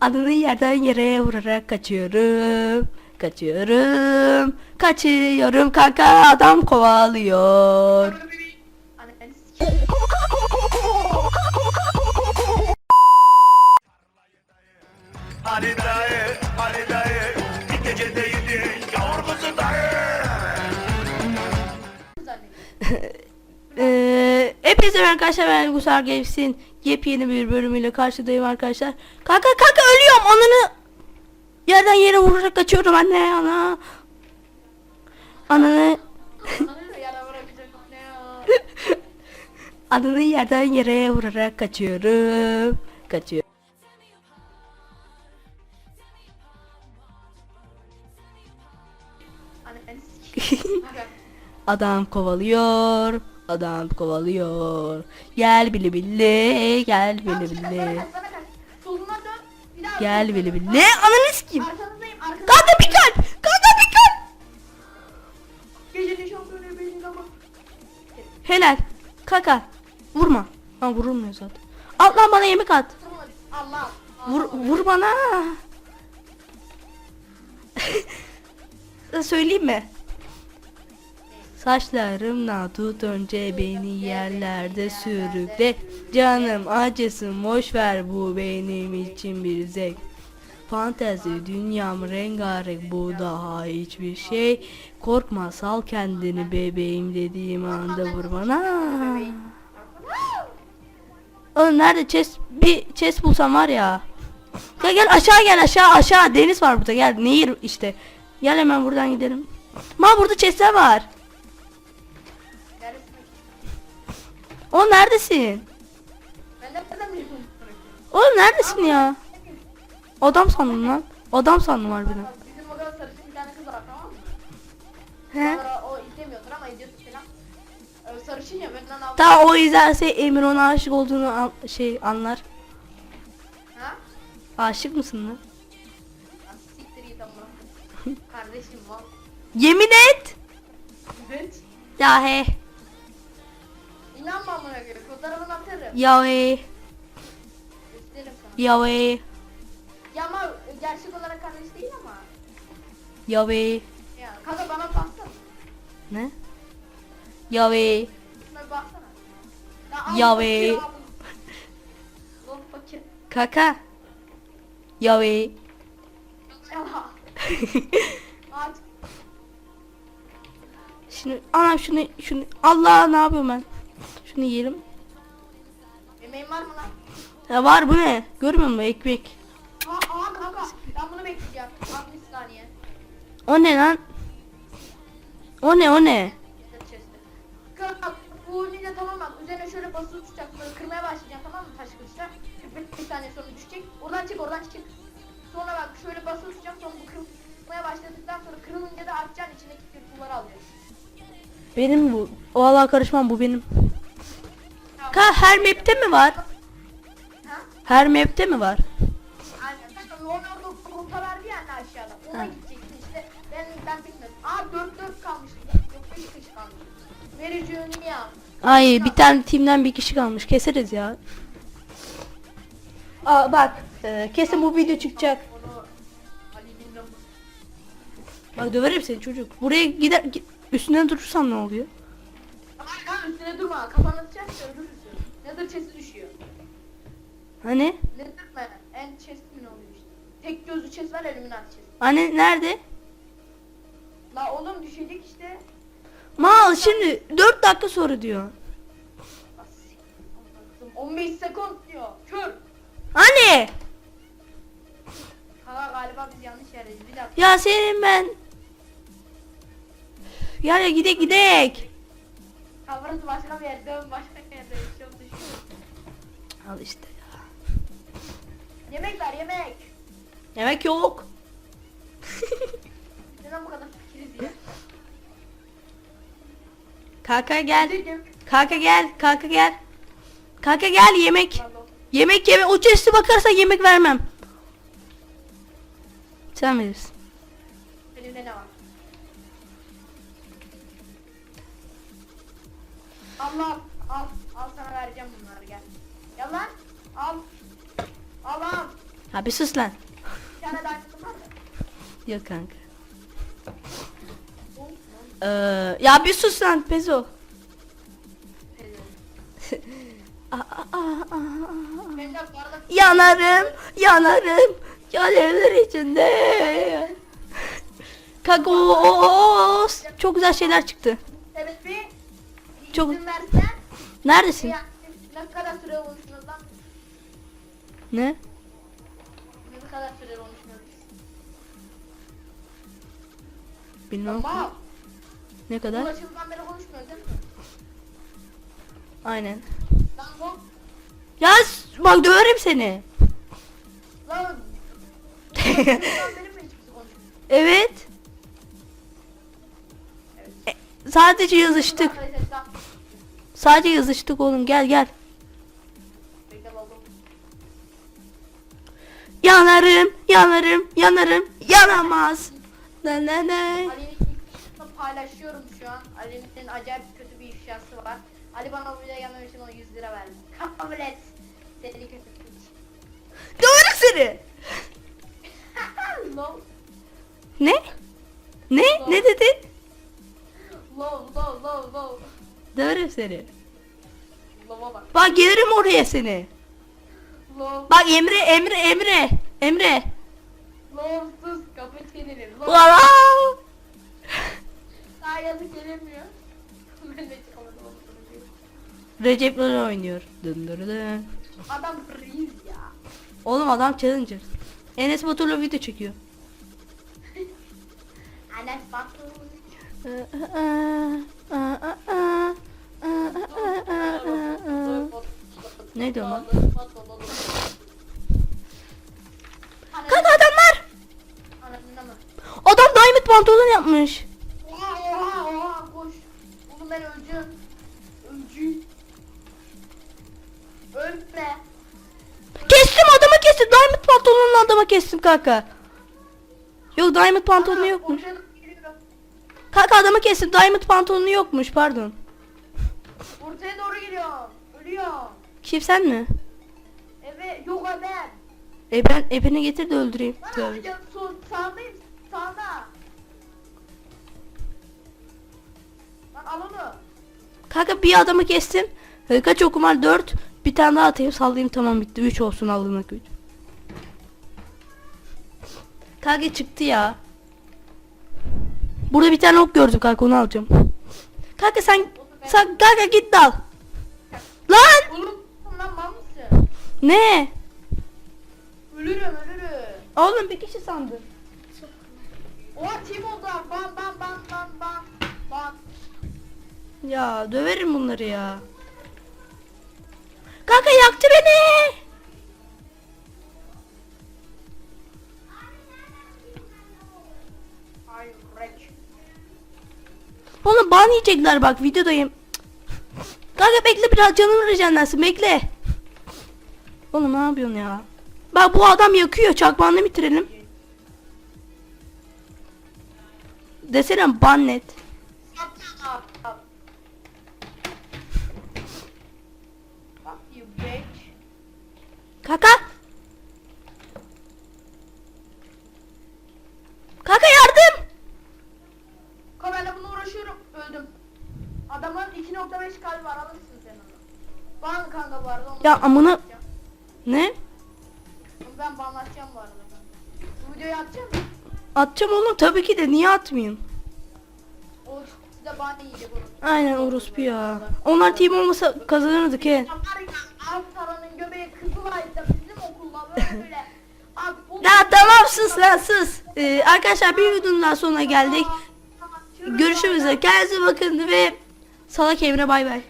Adını yerden yere vurarak kaçıyorum. Kaçıyorum. Kaçıyorum kanka adam kovalıyor. Ali dayı, Ali dayı, bir gecede yedi yavrusu dayı. Zannediyorum. Ee, hepinize arkadaşlar ben Gusar Games'in yepyeni bir bölümüyle karşıdayım arkadaşlar. Kanka kanka ölüyorum ananı yerden yere vurarak kaçıyorum anne ana. Ananı Ananı yerden yere vurarak kaçıyorum. Kaçıyorum. Adam kovalıyor. Adam kovalıyor. Gel bili bili. Gel bili bili. Gel bili bili. Ne ananı sikeyim. Kanka bir kalp. Kanka bir kalp. Gecenin şampiyonu benim ama. Helal. Kaka. Vurma. Ha vurulmuyor zaten. At lan bana yemek at. Allah. Vur, vur bana. Söyleyeyim mi? Saçlarımla tut önce beni yerlerde sürükle Canım acısın boş ver bu benim için bir zevk Fantezi dünyam rengarenk bu daha hiçbir şey Korkma sal kendini bebeğim dediğim anda vur bana Oğlum nerede chest bir chest bulsam var ya. Gel gel aşağı gel aşağı aşağı deniz var burada gel nehir işte. Gel hemen buradan gidelim. Ma burada chestler var. O neredesin? Ben de nereden? Oğlum neredesin ya? Adam sandım lan. Adam sandım harbiden. Bizim orada sarışın bir tane kız var tamam mı? He? Sonra o izlemiyordur ama izliyordur falan. Ee, sarışın ya benden abla. Daha o izlerse Emir ona aşık olduğunu an- şey anlar. Ha? Aşık mısın lan? Lan Siktir git ama. Kardeşim var. Yemin et. Evet. Ya he. İnanma amına koyayım. Fotoğrafını atarım. Ya he. Gösteririm sana. Ya he. Ya ama gerçek olarak kardeş değil ama. Ya he. Ya kanka bana baksana. Ne? Ya he. Şuna baksana. al Ya fakir be. abi. Lan fakir. Kaka. Ya he. Ya. Aç. Şimdi anam şunu şunu Allah ne yapıyorum ben? Şunu yiyelim. Yemeğin var mı lan? Ya var bu ne? Görmüyor musun ekmek? Aa, aa kanka ben bunu bekleyeceğim. 60 saniye. O ne lan? O ne o ne? Kanka bu oyunuyla tamam bak üzerine şöyle basılı tutacaksın böyle kırmaya başlayacaksın tamam mı taş kılıçla 45 saniye sonra düşecek oradan çık oradan çık sonra bak şöyle basılı tutacaksın sonra bu kırmaya başladıktan sonra kırılınca da atacaksın içindeki kırpıları alacaksın Benim bu. Vallahi karışmam bu benim. Ka her map'te mi var? Ha? Her map'te mi var? Aynen kanka Ronaldo kupa verdi yani aşağıda ona Ha. gideceksin işte ben ben bilmiyorum aa 4 4 kalmış yok 5 kişi kalmış Mary Jane ya Ay bir tane timden bir kişi kalmış. Keseriz ya. Aa bak. e, kesin bu video çıkacak. onu Ali bilmem Bak döverim seni çocuk. Buraya gider gi- üstünden durursan ne oluyor? Ama kanka üstüne durma kafanı atacaksın Nether chest'i düşüyor Hani? Nether mi? En chest mi oluyor işte Tek gözlü chest var eliminat chest Hani nerede? La oğlum düşecek işte Mal şimdi 4 dakika sonra diyor. Bas, Allah'ım, 15 sekund diyor kör Hani? Kanka galiba biz yanlış yerdeyiz bir dakika Ya senin ben. Gel ya gidek gidek. Ha burası başka bir yer dön başka Al işte ya. Yemek ver yemek Yemek yok. Neden bu kadar fikiriz ya Kanka gel. Dedim. Kanka gel. Kanka gel. Kanka gel yemek. Yemek yeme. O chest'e bakarsan yemek vermem. Sen verirsin. Elimde ne var? Allah Ha bir sus lan. Tane daha mı? Yok kanka. Ee, ya bir sus lan Pezo. Aa, aa, aa, aa. Ben de bu arada Yanarım, yanarım. Alevler içinde. Kanka o, o- o- o- çok güzel şeyler çıktı. Çok- izin versen Neredesin? ya, ne kadar süre olmuşsunuz lan? Ne? Kadar süre olmuşsunuz? Bilmem. Ama Ne kadar? ulaşımdan beri konuşmuyoruz değil mi? Aynen. Lan bu Ya bak döverim seni. lan konuşmuyor? Evet. E, sadece yazıştık. Sadece yazıştık oğlum gel gel. Yanarım, yanarım, yanarım, yanamaz. Ne ne ne. Ali'nin paylaşıyorum şu an. Ali'nin acayip kötü bir ifşası var. Ali bana bu videoya gelmem için ona 100 lira verdi. Kabul et. Deli kötü piç. Döverim seni. low, Ne? Ne? Ne dedin? low, low, low, low. Döverim seni. Low'a bak. Bak gelirim oraya seni. Low, Bak Emre, Emre, Emre, Emre. low sus. Kapı çevirir. Low. Wow. Daha yazık gelemiyor. ben de çıkamadım. Recep LoL oynuyor. Dın dın dın. Adam reis ya. Oğlum adam challenger. Enes Batur'la video çekiyor. Anas Batu. Neydi o lan? Pantolon yapmış. Oha oha oha koş. Oğlum ben öleceğim. Öleceğim. Ölme. Kestim adamı kestim. Diamond pantolonlu adama kestim kanka. Yok diamond pantolonu Aa, yokmuş. Kanka adamı kestim. Diamond pantolonu yokmuş pardon. Ortaya doğru geliyorum. Ölüyorum. Kim sen mi? Evet yok ha ben. E ben ebeni getir de öldüreyim. Sol sağdayım. Kanka bir adamı kestim. Kaç okum var? 4. Bir tane daha atayım sallayayım tamam bitti. 3 olsun Allah'ına güç. Kanka çıktı ya. Burada bir tane ok gördüm kanka onu alacağım. Kanka sen sen kanka git dal. Lan Oğlum lan mal mısın? ne? Ölürüm ölürüm. Oğlum bir kişi sandı. Oha team Ya döverim bunları ya. Kanka yaktı beni. Oğlum ban yiyecekler bak videodayım. Kanka bekle biraz canım rejenlensin bekle. Oğlum ne yapıyorsun ya? Bak bu adam yakıyor çakmağını bitirelim. Desene ban net. Fuck you bitch. Kaka. Kaka yardım. De bununla uğraşıyorum. Öldüm. Adamın 2.5 kalbi var alırsın sen onu. Ban kanka bu arada. Onu Ya amına-. Ne? Onu Ben banlatacağım bu arada. Bu videoyu atacağım mı? Atacağım oğlum tabii ki de niye atmayayım? O size ban yiyecek onu. Aynen orospu ya. Onlar team olmasa kazanırdık he. Ya var Ankara'nın göbeği Kızılay'da bizim okulda böyle. Ya tamam sus lan sus. Ee, arkadaşlar bir videonun daha sonuna geldik. Görüşürüz. Kendinize bakın ve salak Emre bay bay.